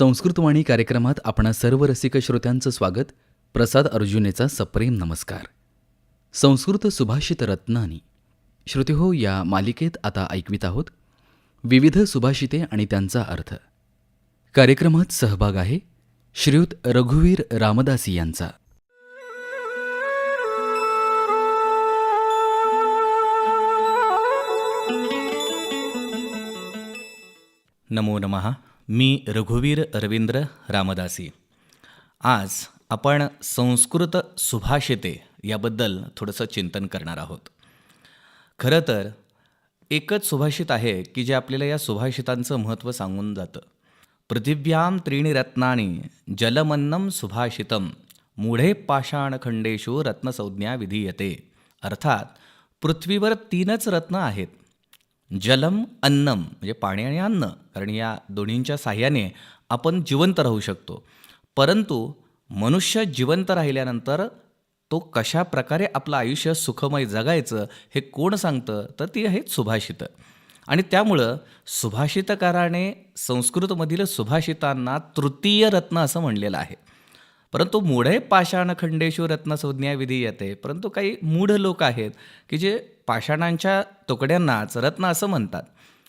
संस्कृतवाणी कार्यक्रमात आपणा सर्व रसिक श्रोत्यांचं स्वागत. प्रसाद अर्जुनेचा सप्रेम नमस्कार. संस्कृत सुभाषित रत्नानी. श्रुतीहो या मालिकेत आता ऐकवित आहोत. विविध सुभाषिते आणि त्यांचा अर्थ. कार्यक्रमात सहभाग आहे श्रीयुत रघुवीर रामदासी यांचा. नमो नमः. मी रघुवीर रवींद्र रामदासी. आज आपण संस्कृत सुभाषिते याबद्दल थोडंसं चिंतन करणार आहोत. खरं तर एकच सुभाषित आहे की जे आपल्याला या सुभाषितांचं महत्त्व सांगून जातं. पृथिव्याम त्रीणी रत्नानी जलमन्नम सुभाषितम मूढे पाषाणखंडेषु रत्नसंज्ञा विधीयते. अर्थात पृथ्वीवर तीनच रत्न आहेत. जलम अन्नम म्हणजे पाणी आणि अन्न. कारण या दोन्हींच्या साह्याने आपण जिवंत राहू शकतो. परंतु मनुष्य जिवंत राहिल्यानंतर तो कशा प्रकारे आपलं आयुष्य सुखमय जगायचं हे कोण सांगतं? तर ती आहेत सुभाषितं. आणि त्यामुळं सुभाषितकाराने संस्कृतमधील सुभाषितांना तृतीय रत्न असं म्हणलेलं आहे. परंतु मूढे पाषाण खंडेशू रत्नसंज्ञा विधी येते. परंतु काही मूढ लोक आहेत की जे पाषाणांच्या तुकड्यांनाच रत्न असं म्हणतात.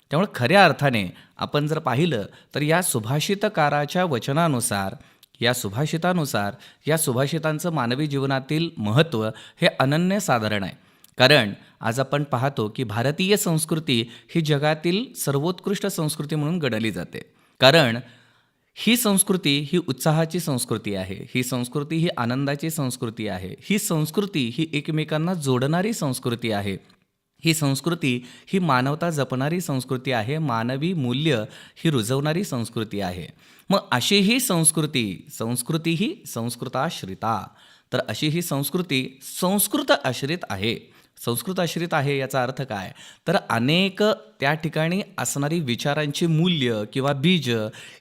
त्यामुळे खऱ्या अर्थाने आपण जर पाहिलं तर या सुभाषितकाराच्या वचनानुसार या सुभाषितानुसार या सुभाषितांचं मानवी जीवनातील महत्त्व हे अनन्यसाधारण आहे. कारण आज आपण पाहतो की भारतीय संस्कृती ही जगातील सर्वोत्कृष्ट संस्कृती म्हणून गणली जाते. कारण ही संस्कृती ही उत्साहाची संस्कृती आहे ही संस्कृती ही आनंदाची संस्कृती आहे ही संस्कृती ही एकमेकांना जोडणारी संस्कृती आहे. ही संस्कृती ही मानवता जपणारी संस्कृती आहे मानवी मूल्य ही रुजवणारी संस्कृती आहे. मग अशी ही संस्कृती संस्कृती ही संस्कृताश्रिता. तर अशी ही संस्कृती संस्कृत आश्रित आहे. संस्कृत आश्रित आहे याचा अर्थ काय? तर अनेक त्या ठिकाणी असणारी विचारांची मूल्य किंवा बीज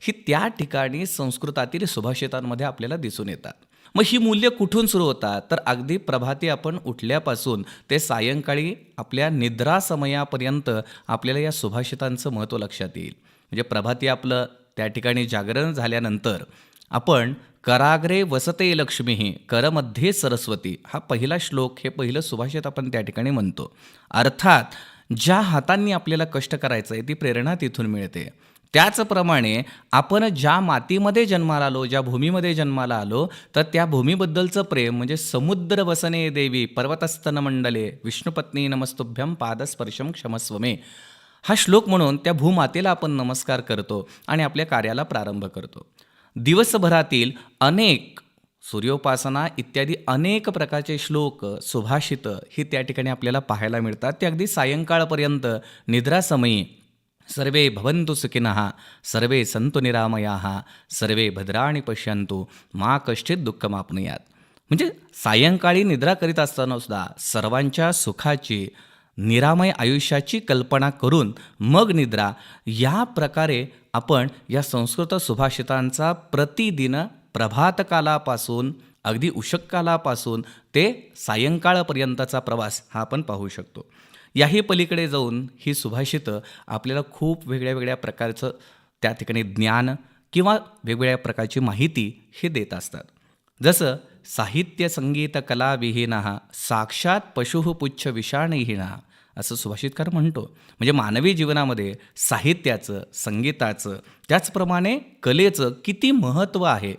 ही त्या ठिकाणी संस्कृतातील सुभाषितांमध्ये आपल्याला दिसून येतात. मग ही मूल्य कुठून सुरू होतात? तर अगदी प्रभाती आपण उठल्यापासून ते सायंकाळी आपल्या निद्रा समयापर्यंत आपल्याला या सुभाषितांचं महत्त्व लक्षात येईल. म्हणजे प्रभाती आपलं त्या ठिकाणी जागरण झाल्यानंतर आपण कराग्रे वसते लक्ष्मी करमध्ये सरस्वती हा पहिला श्लोक हे पहिलं सुभाषित आपण त्या ठिकाणी म्हणतो. अर्थात ज्या हातांनी आपल्याला कष्ट करायचं आहे ती प्रेरणा तिथून मिळते. त्याचप्रमाणे आपण ज्या मातीमध्ये जन्माला आलो ज्या भूमीमध्ये जन्माला आलो तर त्या भूमीबद्दलचं प्रेम म्हणजे समुद्र वसने देवी पर्वतस्तन मंडले विष्णुपत्नी नमस्तुभ्यम पादस्पर्शम क्षमस्वमे. हा श्लोक म्हणून त्या भूमातेला आपण नमस्कार करतो आणि आपल्या कार्याला प्रारंभ करतो. दिवसभरातील अनेक सूर्योपासना इत्यादी अनेक प्रकारचे श्लोक सुभाषित ही त्या ठिकाणी आपल्याला पाहायला मिळतात. ते अगदी सायंकाळपर्यंत निद्रासमयी सर्वे भवन्तु सुखिनः सर्वे संतु निरामयाः सर्वे भद्राणी पश्यंतु मा कश्चित दुःखमापनुयात म्हणजे सायंकाळी निद्रा करीत असताना सुद्धा सर्वांच्या सुखाची निरामय आयुष्याची कल्पना करून मग निद्रा या प्रकारे आपण या संस्कृत सुभाषितांचा प्रतिदिन प्रभातकालापासून अगदी उषककालापासून ते सायंकाळपर्यंतचा प्रवास हा आपण पाहू शकतो. याही पलीकडे जाऊन ही सुभाषितं आपल्याला खूप वेगळ्या वेगळ्या प्रकारचं त्या ठिकाणी ज्ञान किंवा वेगवेगळ्या प्रकारची माहिती हे देत असतात. जसं साहित्य संगीत साक्षात पशु पुच्छ विषाणहीन असं सुभाषितकार म्हणतो. म्हणजे मानवी जीवनामध्ये साहित्याचं संगीताचं त्याचप्रमाणे कलेचं किती महत्त्व आहे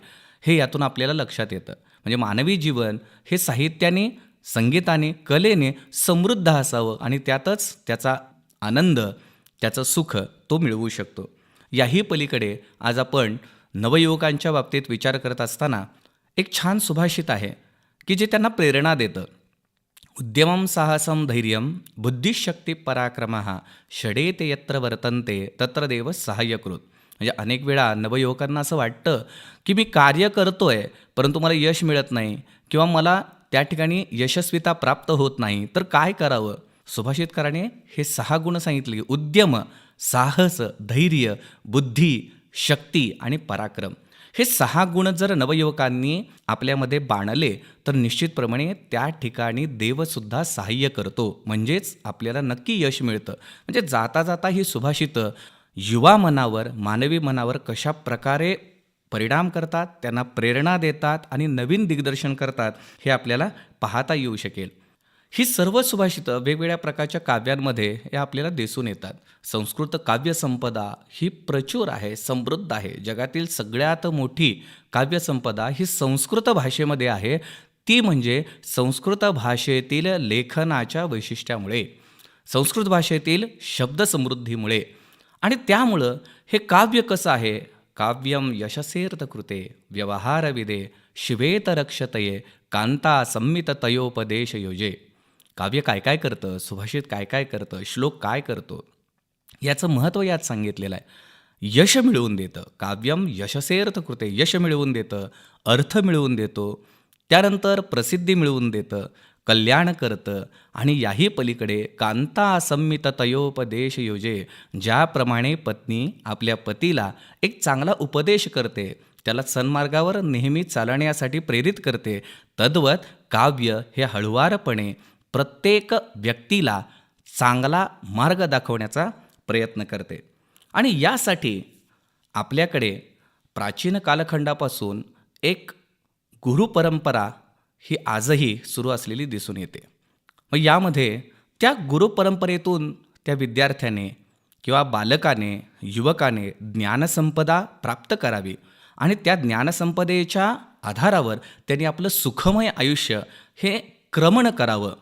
हे यातून आपल्याला लक्षात येतं. म्हणजे मानवी जीवन हे साहित्याने संगीताने कलेने समृद्ध असावं आणि त्यातच त्याचा आनंद त्याचं सुख तो मिळवू शकतो. याही पलीकडे आज आपण नवयुवकांच्या बाबतीत विचार करत असताना एक छान सुभाषित आहे की जे त्यांना प्रेरणा देतं. उद्यमं साहसं धैर्यं बुद्धिशक्ती पराक्रम षडेते यत्र वर्तन्ते तत्र देव सहाय्यकृत. म्हणजे अनेक वेळा नवयुवकांना असं वाटतं की मी कार्य करतो आहे परंतु मला यश मिळत नाही किंवा मला त्या ठिकाणी यशस्वीता प्राप्त होत नाही तर काय करावं? सुभाषितकराने हे सहा गुण सांगितले उद्यम साहस धैर्य बुद्धी शक्ती आणि पराक्रम. हे सहा गुण जर नवयुवकांनी आपल्यामध्ये बाणले तर निश्चितप्रमाणे त्या ठिकाणी देवसुद्धा सहाय्य करतो. म्हणजेच आपल्याला नक्की यश मिळतं. म्हणजे जाता जाता ही सुभाषितं युवा मनावर मानवी मनावर कशा प्रकारे परिणाम करतात त्यांना प्रेरणा देतात आणि नवीन दिग्दर्शन करतात हे आपल्याला पाहता येऊ शकेल. ही सर्व सुभाषितं वेगवेगळ्या प्रकारच्या काव्यांमध्ये हे आपल्याला दिसून येतात. संस्कृत काव्यसंपदा ही प्रचूर आहे समृद्ध आहे. जगातील सगळ्यात मोठी काव्यसंपदा ही संस्कृत भाषेमध्ये आहे. ती म्हणजे संस्कृत भाषेतील लेखनाच्या वैशिष्ट्यामुळे संस्कृत भाषेतील शब्दसमृद्धीमुळे. आणि त्यामुळं हे काव्य कसं आहे? काव्यम यशसेर्थ कृते व्यवहारविदे शिवेत रक्षतये कांता संमित तयोपदेश योजे काव्य काय काय करतं सुभाषित काय काय करतं श्लोक काय करतो याचं महत्त्व यात सांगितलेलं आहे. यश मिळवून देतं. काव्यम यशसेर्थ कृते. यश मिळवून देतं अर्थ मिळवून देतो त्यानंतर प्रसिद्धी मिळवून देतं कल्याण करतं आणि याही पलीकडे कांता असंमित तयोपदेश योजे ज्याप्रमाणे पत्नी आपल्या पतीला एक चांगला उपदेश करते त्याला सन्मार्गावर नेहमी चालण्यासाठी प्रेरित करते तद्वत काव्य हे हळुवारपणे प्रत्येक व्यक्तीला चांगला मार्ग दाखवण्याचा प्रयत्न करते. आणि यासाठी आपल्याकडे प्राचीन कालखंडापासून एक गुरुपरंपरा ही आजही सुरू असलेली दिसून येते. मग यामध्ये त्या गुरुपरंपरेतून त्या विद्यार्थ्याने किंवा बालकाने युवकाने ज्ञानसंपदा प्राप्त करावी आणि त्या ज्ञानसंपदेच्या आधारावर त्यांनी आपलं सुखमय आयुष्य हे क्रमण करावं.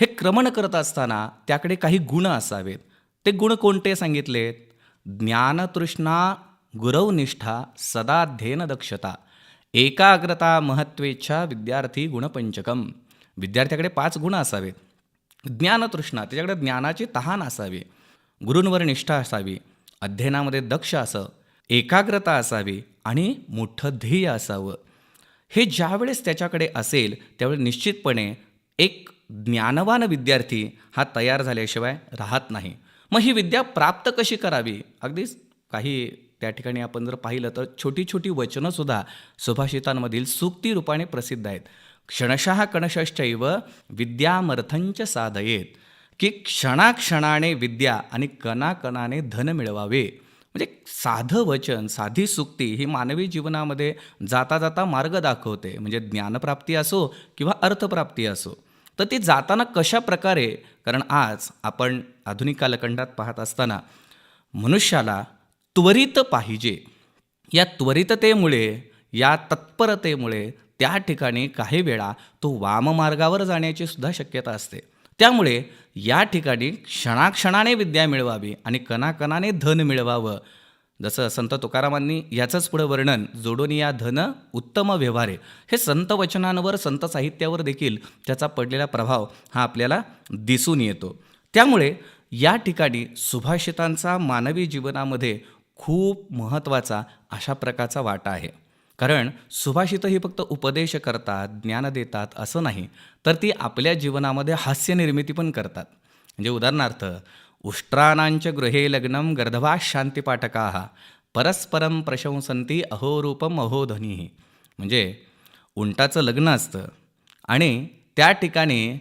हे क्रमण करत असताना त्याकडे काही गुण असावेत. ते गुण कोणते सांगितलेत ज्ञानतृष्णा गुरवनिष्ठा सदाध्ययन दक्षता एकाग्रता महत्वेच्छा विद्यार्थी गुणपंचकम. विद्यार्थ्याकडे पाच गुण असावेत. ज्ञानतृष्णा त्याच्याकडे ज्ञानाची तहान असावी. गुरूंवर निष्ठा असावी. अध्ययनामध्ये दक्ष असं. एकाग्रता असावी आणि मोठं ध्येय असावं. हे ज्यावेळेस त्याच्याकडे असेल त्यावेळेस निश्चितपणे एक ज्ञानवान विद्यार्थी हा तयार झाल्याशिवाय राहत नाही. मग ही विद्या प्राप्त कशी करावी? अगदीच काही त्या ठिकाणी आपण जर पाहिलं तर छोटी छोटी वचनंसुद्धा सुभाषितांमधील सुक्ती रूपाने प्रसिद्ध आहेत. क्षणशः कणशश्चैव विद्यामर्थंच साधयेत. की क्षणाक्षणाने विद्या आणि कणाकणाने धन मिळवावे. म्हणजे साधं वचन साधी सुक्ती ही मानवी जीवनामध्ये जाता जाता मार्ग दाखवते. म्हणजे ज्ञानप्राप्ती असो किंवा अर्थप्राप्ती असो. तर ते जाताना कशा प्रकारे कारण आज आपण आधुनिक कालखंडात पाहत असताना मनुष्याला त्वरित पाहिजे या त्वरिततेमुळे या तत्परतेमुळे त्या ठिकाणी काही वेळा तो वाममार्गावर जाण्याची सुद्धा शक्यता असते. त्यामुळे या ठिकाणी क्षणाक्षणाने विद्या मिळवावी आणि कणाकणाने धन मिळवावं जसं संत तुकारामांनी याचंच पुढं वर्णन जोडोनिया धन उत्तम व्यवहारे हे संत वचनांवर संत साहित्यावर देखील त्याचा पडलेला प्रभाव हा आपल्याला दिसून येतो. त्यामुळे या ठिकाणी सुभाषितांचा मानवी जीवनामध्ये खूप महत्त्वाचा अशा प्रकारचा वाटा आहे. कारण सुभाषितं ही फक्त उपदेश करतात ज्ञान देतात असं नाही तर ती आपल्या जीवनामध्ये हास्य निर्मिती पण करतात. म्हणजे उदाहरणार्थ उष्ट्राणांच्या गृहे लग्नं गर्धवाशांतिपाठका परस्परम प्रशंसंती अहोरूपम अहोधनी म्हणजे उंटाचं लग्न असतं आणि त्या ठिकाणी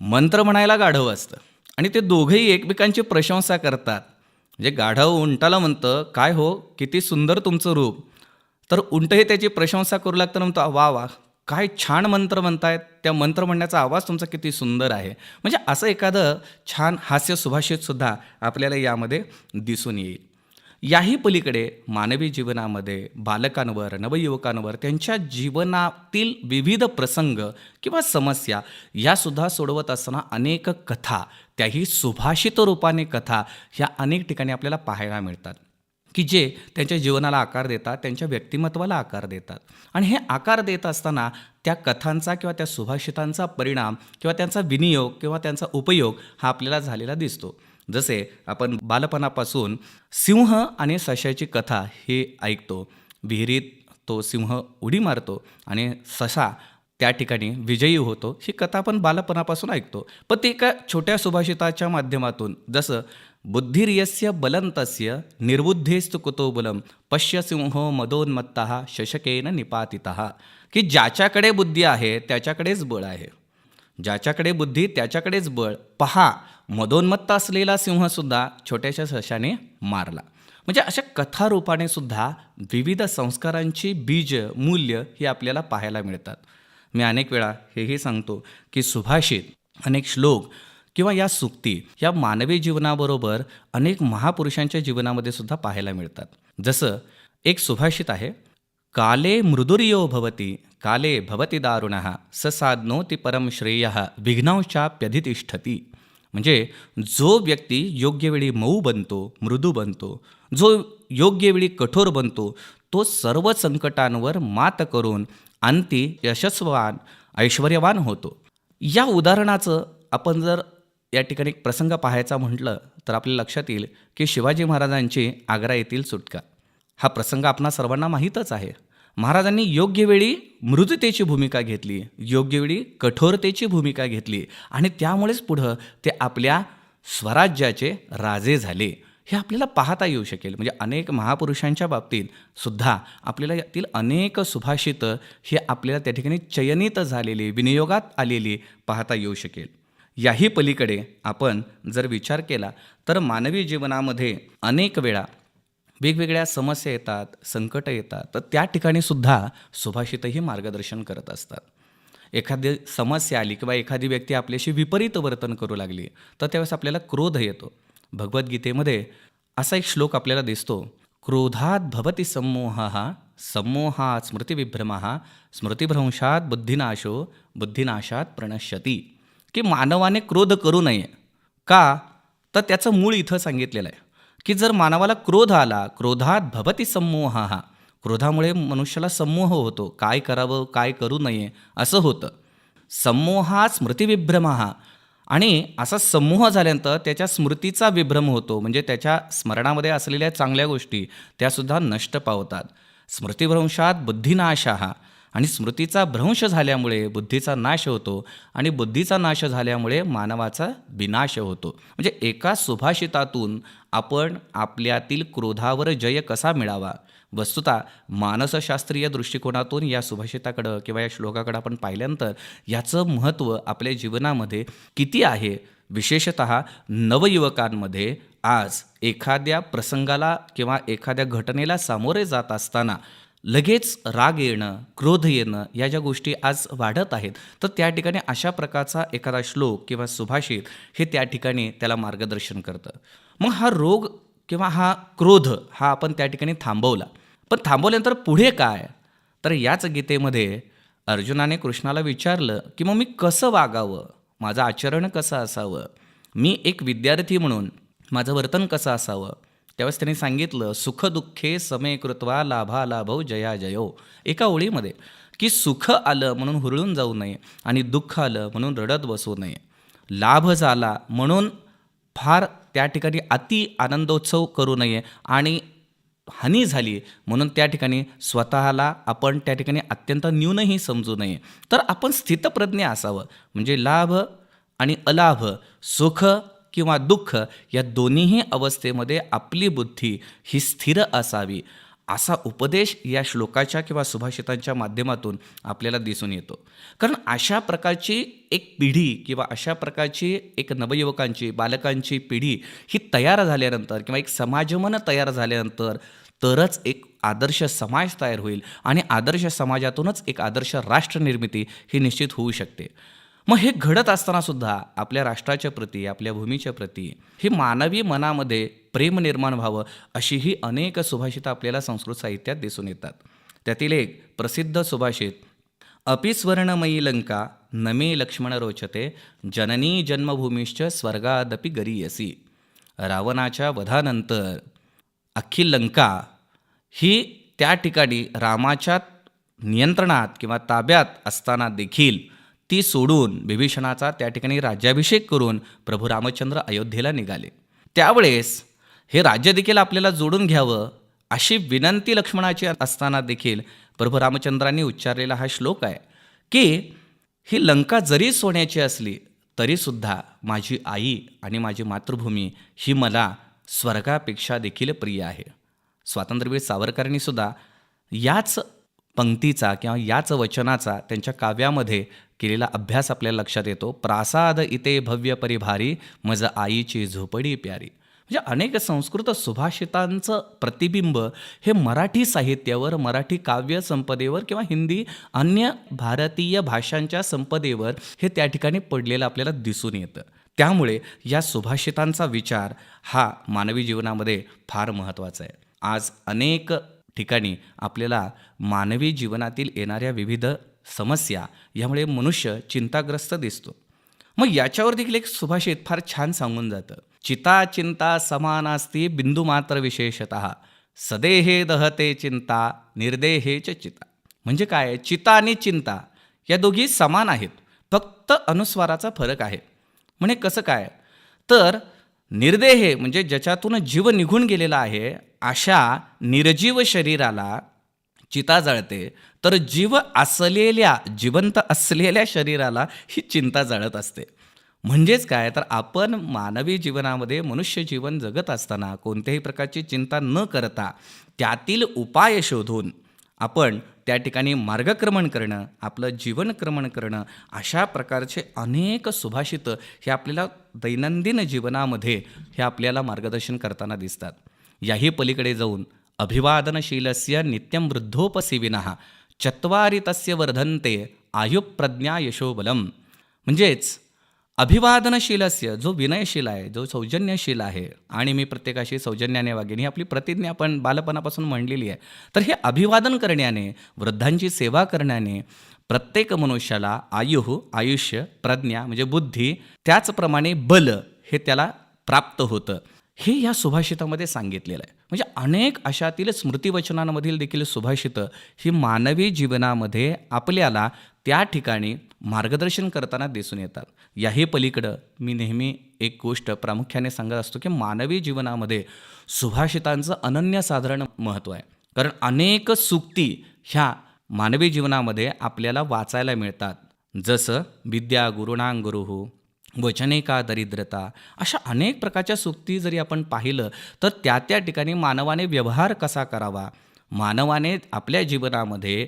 मंत्र म्हणायला गाढव असतं आणि ते दोघंही एकमेकांची प्रशंसा करतात. म्हणजे गाढव उंटाला म्हणतं काय हो किती सुंदर तुमचं रूप. तर उंटही त्याची प्रशंसा करू लागतं म्हणतो वा वा काय छान मंत्र म्हणतायत त्या मंत्र म्हणण्याचा आवाज तुमचा किती सुंदर आहे. म्हणजे असं एखादं छान हास्य सुभाषितसुद्धा आपल्याला यामध्ये दिसून येईल. याही पलीकडे मानवी जीवनामध्ये बालकांवर नवयुवकांवर त्यांच्या जीवनातील विविध प्रसंग किंवा समस्या यासुद्धा सोडवत असताना अनेक कथा त्याही सुभाषित रूपाने कथा ह्या अनेक ठिकाणी आपल्याला पाहायला मिळतात. की जे त्यांच्या जीवनाला आकार देतात त्यांच्या व्यक्तिमत्वाला आकार देतात. आणि हे आकार देत असताना त्या कथांचा किंवा त्या सुभाषितांचा परिणाम किंवा त्यांचा विनियोग किंवा त्यांचा उपयोग हा आपल्याला झालेला दिसतो. जसे आपण बालपणापासून सिंह आणि सशाची कथा हे ऐकतो. विहिरीत तो सिंह उडी मारतो आणि ससा त्या ठिकाणी विजयी होतो. ही कथा आपण बालपणापासून ऐकतो. पण ती एका छोट्या सुभाषिताच्या माध्यमातून जसं बुद्धिर्यस्य बलंतस्य निर्बुद्धेस्तु कुतो बलम पश्य सिंहो मदोन्मत्ता शशकेन निपातितः। की ज्याच्याकडे बुद्धी आहे त्याच्याकडेच बळ आहे. ज्याच्याकडे बुद्धी त्याच्याकडेच बळ. पहा मदोन्मत्त असलेला सिंहसुद्धा छोट्याशा सशाने मारला. म्हणजे अशा कथारूपाने सुद्धा विविध संस्कारांची बीज मूल्य ही आपल्याला पाहायला मिळतात. मी अनेक वेळा हेही सांगतो की सुभाषित अनेक श्लोक किंवा या सुक्ती या मानवी जीवनाबरोबर अनेक महापुरुषांच्या जीवनामध्ये सुद्धा पाहायला मिळतात. जसं एक सुभाषित आहे काले मृदुर्यो भवती काले भवती दारुण स साधनोति परम श्रेय विघ्नांशाप्यधितिष्ठती म्हणजे जो व्यक्ती योग्य वेळी मऊ बनतो मृदू बनतो जो योग्य वेळी कठोर बनतो तो सर्व संकटांवर मात करून अंती यशस्वान ऐश्वर्यवान होतो. या उदाहरणाचं आपण जर या ठिकाणी एक प्रसंग पाहायचा म्हटलं तर आपल्या लक्षात येईल की शिवाजी महाराजांची आग्रा येथील सुटका. हा प्रसंग आपणा सर्वांना माहीतच आहे. महाराजांनी योग्य वेळी मृदुतेची भूमिका घेतली योग्य वेळी कठोरतेची भूमिका घेतली आणि त्यामुळेच पुढं ते आपल्या स्वराज्याचे राजे झाले. हे आपल्याला पाहता येऊ शकेल. म्हणजे अनेक महापुरुषांच्या बाबतीत सुद्धा आपल्याला यातील अनेक सुभाषितं हे आपल्याला त्या ठिकाणी चयनित झालेली विनियोगात आलेली पाहता येऊ शकेल. याही पलीकडे आपण जर विचार केला तर मानवी जीवनामध्ये अनेक वेळा वेगवेगळ्या समस्या येतात संकटं येतात तर त्या ठिकाणी सुद्धा सुभाषितही मार्गदर्शन करत असतात. एखादी समस्या आली किंवा एखादी व्यक्ती आपल्याशी विपरीत वर्तन करू लागली तर त्यावेळेस आपल्याला क्रोध येतो. भगवद्गीतेमध्ये असा एक श्लोक आपल्याला दिसतो क्रोधात भवती सम्मोह सम्मोहात स्मृतिविभ्रम स्मृतिभ्रंशात बुद्धिनाशो बुद्धिनाशात प्रणश्यती. की मानवाने क्रोध करू नये. का? तर त्याचं मूळ इथं सांगितलेलं आहे की जर मानवाला क्रोध आला क्रोधात भवती समूह हा क्रोधामुळे मनुष्याला समूह होतो. काय करावं काय करू नये असं होतं. समूहा स्मृतिविभ्रम हा आणि असा समूह झाल्यानंतर त्याच्या स्मृतीचा विभ्रम होतो. म्हणजे त्याच्या स्मरणामध्ये असलेल्या चांगल्या गोष्टी त्यासुद्धा नष्ट पावतात. स्मृतिभ्रंशात बुद्धिनाश. हा आणि स्मृतीचा भ्रंश झाल्यामुळे बुद्धीचा नाश होतो आणि बुद्धीचा नाश झाल्यामुळे मानवाचा विनाश होतो. म्हणजे एका सुभाषितातून आपण आपल्यातील क्रोधावर जय कसा मिळावा? वस्तुता मानसशास्त्रीय दृष्टिकोनातून या सुभाषिताकडं किंवा या श्लोकाकडं आपण पाहिल्यानंतर याचं महत्त्व आपल्या जीवनामध्ये किती आहे? विशेषत नवयुवकांमध्ये आज एखाद्या प्रसंगाला किंवा एखाद्या घटनेला सामोरे जात असताना लगेच राग येणं क्रोध येणं या ज्या गोष्टी आज वाढत आहेत तर त्या ठिकाणी अशा प्रकारचा एखादा श्लोक किंवा सुभाषित हे त्या ठिकाणी त्याला मार्गदर्शन करतं. मग हा रोग किंवा हा क्रोध हा आपण त्या ठिकाणी थांबवला. पण थांबवल्यानंतर पुढे काय? तर याच गीतेमध्ये अर्जुनाने कृष्णाला विचारलं की मग मी कसं वागावं? माझं आचरण कसं असावं? मी एक विद्यार्थी म्हणून माझं वर्तन कसं असावं? त्यावेळेस त्यांनी सांगितलं सुखदुःखे समे कृत्वा लाभा लाभव जया जयो. एका ओळीमध्ये की सुख आलं म्हणून हुरळून जाऊ नये आणि दुःख आलं म्हणून रडत बसू नये. लाभ झाला म्हणून फार त्या ठिकाणी अति आनंदोत्सव करू नये आणि हानी झाली म्हणून त्या ठिकाणी स्वतःला आपण त्या ठिकाणी अत्यंत न्यूनही समजू नये. तर आपण स्थितप्रज्ञ असावं. म्हणजे लाभ आणि अलाभ सुख किंवा दुःख या दोन्हीही अवस्थेमध्ये आपली बुद्धी ही स्थिर असावी असा उपदेश या श्लोकाच्या किंवा सुभाषितांच्या माध्यमातून आपल्याला दिसून येतो. कारण अशा प्रकारची एक पिढी किंवा अशा प्रकारची एक नवयुवकांची बालकांची पिढी ही तयार झाल्यानंतर किंवा एक समाजमन तयार झाल्यानंतर तरच एक आदर्श समाज तयार होईल आणि आदर्श समाजातूनच एक आदर्श राष्ट्रनिर्मिती ही निश्चित होऊ शकते. मग हे घडत असताना सुद्धा आपल्या राष्ट्राच्या प्रती आपल्या भूमीच्या प्रती ही मानवी मनामध्ये प्रेम निर्माण व्हावं अशीही अनेक सुभाषितं आपल्याला संस्कृत साहित्यात दिसून येतात. त्यातील एक प्रसिद्ध सुभाषित अपिस्वर्णमयी लंका नमे लक्ष्मण रोचते जननी जन्मभूमीश्च स्वर्गादपि गरीयसी। रावणाच्या वधानंतर अख्खी लंका ही त्या ठिकाणी रामाच्या नियंत्रणात किंवा ताब्यात असताना देखील ती सोडून विभीषणाचा त्या ठिकाणी राज्याभिषेक करून प्रभू रामचंद्र अयोध्येला निघाले. त्यावेळेस हे राज्य देखील आपल्याला जोडून घ्यावं अशी विनंती लक्ष्मणाची असताना देखील प्रभू रामचंद्रांनी उच्चारलेला हा श्लोक आहे की ही लंका जरी सोन्याची असली तरीसुद्धा माझी आई आणि माझी मातृभूमी ही मला स्वर्गापेक्षा देखील प्रिय आहे. स्वातंत्र्यवीर सावरकरांनी सुद्धा याच पंक्तीचा किंवा याच वचनाचा त्यांच्या काव्यामध्ये केलेला अभ्यास आपल्याला लक्षात येतो. प्रासाद इते भव्य परिभारी मज आईची झोपडी प्यारी. म्हणजे अनेक संस्कृत सुभाषितांचं प्रतिबिंब हे मराठी साहित्यावर मराठी काव्य संपदेवर किंवा हिंदी अन्य भारतीय भाषांच्या संपदेवर हे त्या ठिकाणी पडलेलं आपल्याला दिसून येतं. त्यामुळे या सुभाषितांचा विचार हा मानवी जीवनामध्ये फार महत्त्वाचा आहे. आज अनेक ठिकाणी आपल्याला मानवी जीवनातील येणाऱ्या विविध समस्या यामुळे मनुष्य चिंताग्रस्त दिसतो. मग याच्यावर देखील एक सुभाषित फार छान सांगून जातं. चिता चिंता समान असती बिंदू मात्र विशेषत. सदेहे दहते चिंता निर्देहे च चिता. म्हणजे काय? चिता आणि चिंता या दोघी समान आहेत. फक्त अनुस्वाराचा फरक आहे. म्हणजे कसं काय? तर निर्देहे म्हणजे ज्याच्यातून जीव निघून गेलेला आहे अशा निर्जीव शरीराला चिता जळते तर जीव असलेल्या जिवंत असलेल्या शरीराला ही चिंता जळत असते. म्हणजेच काय? तर आपण मानवी जीवनामध्ये मनुष्य जीवन जगत असताना कोणत्याही प्रकारची चिंता न करता त्यातील उपाय शोधून आपण त्या ठिकाणी मार्गक्रमण करणं आपलं जीवनक्रमण करणं अशा प्रकारचे अनेक सुभाषितं हे आपल्याला दैनंदिन जीवनामध्ये हे आपल्याला मार्गदर्शन करताना दिसतात. याही पलीकडे जाऊन अभिवादनशीलस्य नित्यं वृद्धोपसेविनः। चत्वारी तस्य वर्धन्ते आयुप्रज्ञा यशोबलम म्हणजेच अभिवादनशीलस्य जो विनयशील आहे जो सौजन्यशील आहे आणि मी प्रत्येकाशी सौजन्याने वागेन ही आपली प्रतिज्ञा आपण बालपणापासून म्हणलेली आहे. तर हे अभिवादन करण्याने वृद्धांची सेवा करण्याने प्रत्येक मनुष्याला आयुः आयुष्य प्रज्ञा म्हणजे बुद्धी त्याचप्रमाणे बल हे त्याला प्राप्त होतं. हे या सुभाषितामध्ये सांगितलेलं आहे. म्हणजे अनेक अशातील स्मृतिवचनांमधील देखील सुभाषितं ही मानवी जीवनामध्ये आपल्याला त्या ठिकाणी मार्गदर्शन करताना दिसून येतात. याही पलीकडं मी नेहमी एक गोष्ट प्रामुख्याने सांगत असतो की मानवी जीवनामध्ये सुभाषितांचं अनन्यसाधारण महत्त्व आहे. कारण अनेक सुक्ती ह्या मानवी जीवनामध्ये आपल्याला वाचायला मिळतात. जसं विद्या गुरुणांगुरुहू वचने का दरिद्रता अशा अनेक प्रकारच्या सुक्ती जरी आपण पाहिलं तर त्या त्या ठिकाणी मानवाने व्यवहार कसा करावा? मानवाने आपल्या जीवनामध्ये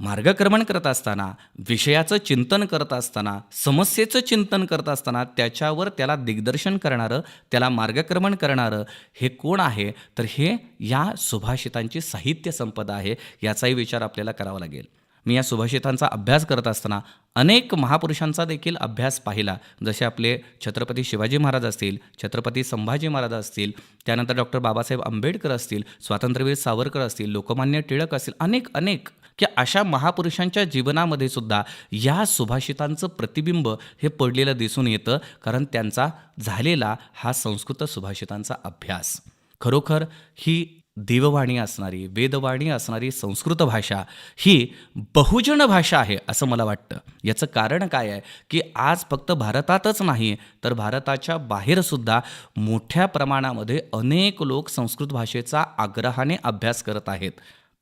मार्गक्रमण करत असताना विषयाचं चिंतन करत असताना समस्येचं चिंतन करत असताना त्याच्यावर त्याला दिग्दर्शन करणारं त्याला मार्गक्रमण करणारं हे कोण आहे? तर हे या सुभाषितांची साहित्य संपदा आहे याचाही विचार आपल्याला करावा लागेल. मी या सुभाषितांचा अभ्यास करत असताना अनेक महापुरुषांचा देखील अभ्यास पाहिला. जसे आपले छत्रपती शिवाजी महाराज असतील छत्रपती संभाजी महाराज असतील त्यानंतर डॉक्टर बाबासाहेब आंबेडकर असतील स्वातंत्र्यवीर सावरकर असतील लोकमान्य टिळक असतील अनेक अनेक. की अशा महापुरुषांच्या जीवनामध्ये सुद्धा या सुभाषितांचं प्रतिबिंब हे पडलेलं दिसून येतं कारण त्यांचा झालेला हा संस्कृत सुभाषितांचा अभ्यास. खरोखर ही देववाणी असणारी वेदवाणी असणारी संस्कृत भाषा ही बहुजन भाषा आहे असं मला वाटतं. याचं कारण काय आहे की आज फक्त भारतातच नाही तर भारताच्या बाहेरसुद्धा मोठ्या प्रमाणामध्ये अनेक लोक संस्कृत भाषेचा आग्रहाने अभ्यास करत आहेत.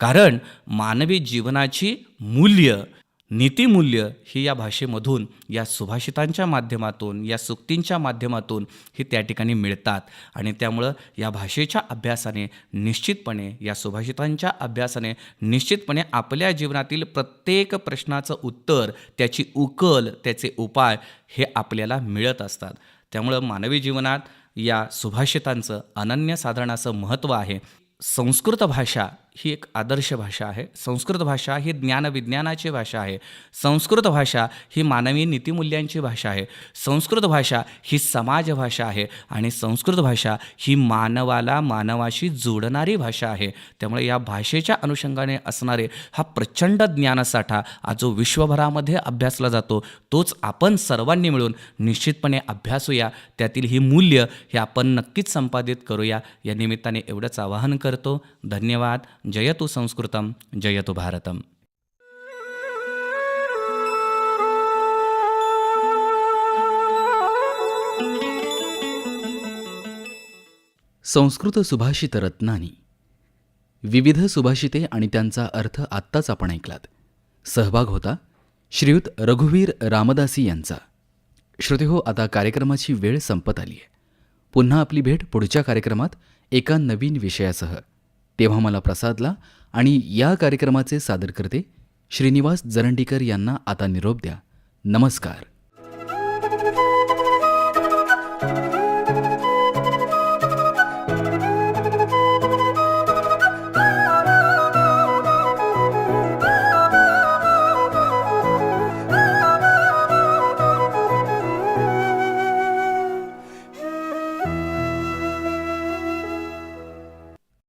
कारण मानवी जीवनाची मूल्य नीतिमूल्य ही या भाषेमधून या सुभाषितांच्या माध्यमातून या सुक्तींच्या माध्यमातून ही त्या ठिकाणी मिळतात. आणि त्यामुळं या भाषेच्या अभ्यासाने निश्चितपणे या सुभाषितांच्या अभ्यासाने निश्चितपणे आपल्या जीवनातील प्रत्येक प्रश्नाचं उत्तर त्याची उकल त्याचे उपाय हे आपल्याला मिळत असतात. त्यामुळं मानवी जीवनात या सुभाषितांचं अनन्यसाधारण असं महत्त्व आहे. संस्कृत भाषा ही एक आदर्श भाषा आहे. संस्कृत भाषा ही ज्ञानविज्ञानाची भाषा आहे. संस्कृत भाषा ही मानवी नीतिमूल्यांची भाषा आहे. संस्कृत भाषा ही समाज भाषा आहे आणि संस्कृत भाषा ही मानवाला मानवाशी जोडणारी भाषा आहे. त्यामुळे या भाषेच्या अनुषंगाने असणारे हा प्रचंड ज्ञानसाठा आज जो विश्वभरामध्ये अभ्यासला जातो. तोच आपण सर्वांनी मिळून निश्चितपणे अभ्यासूया. त्यातील ही मूल्य हे आपण नक्कीच संपादित करूया. या निमित्ताने एवढंच आवाहन करतो. धन्यवाद. जयतु संस्कृतम जयतु भारतम. संस्कृत सुभाषित रत्नानी. विविध सुभाषिते आणि त्यांचा अर्थ आत्ताच आपण ऐकलात. सहभाग होता श्रीयुत रघुवीर रामदासी यांचा. श्रोते हो आता कार्यक्रमाची वेळ संपत आली आहे पुन्हा आपली भेट पुढच्या कार्यक्रमात एका नवीन विषयासह. तेव्हा मला प्रसादला आणि या कार्यक्रमाचे सादरकर्ते श्रीनिवास जरंडीकर यांना आता निरोप द्या. नमस्कार.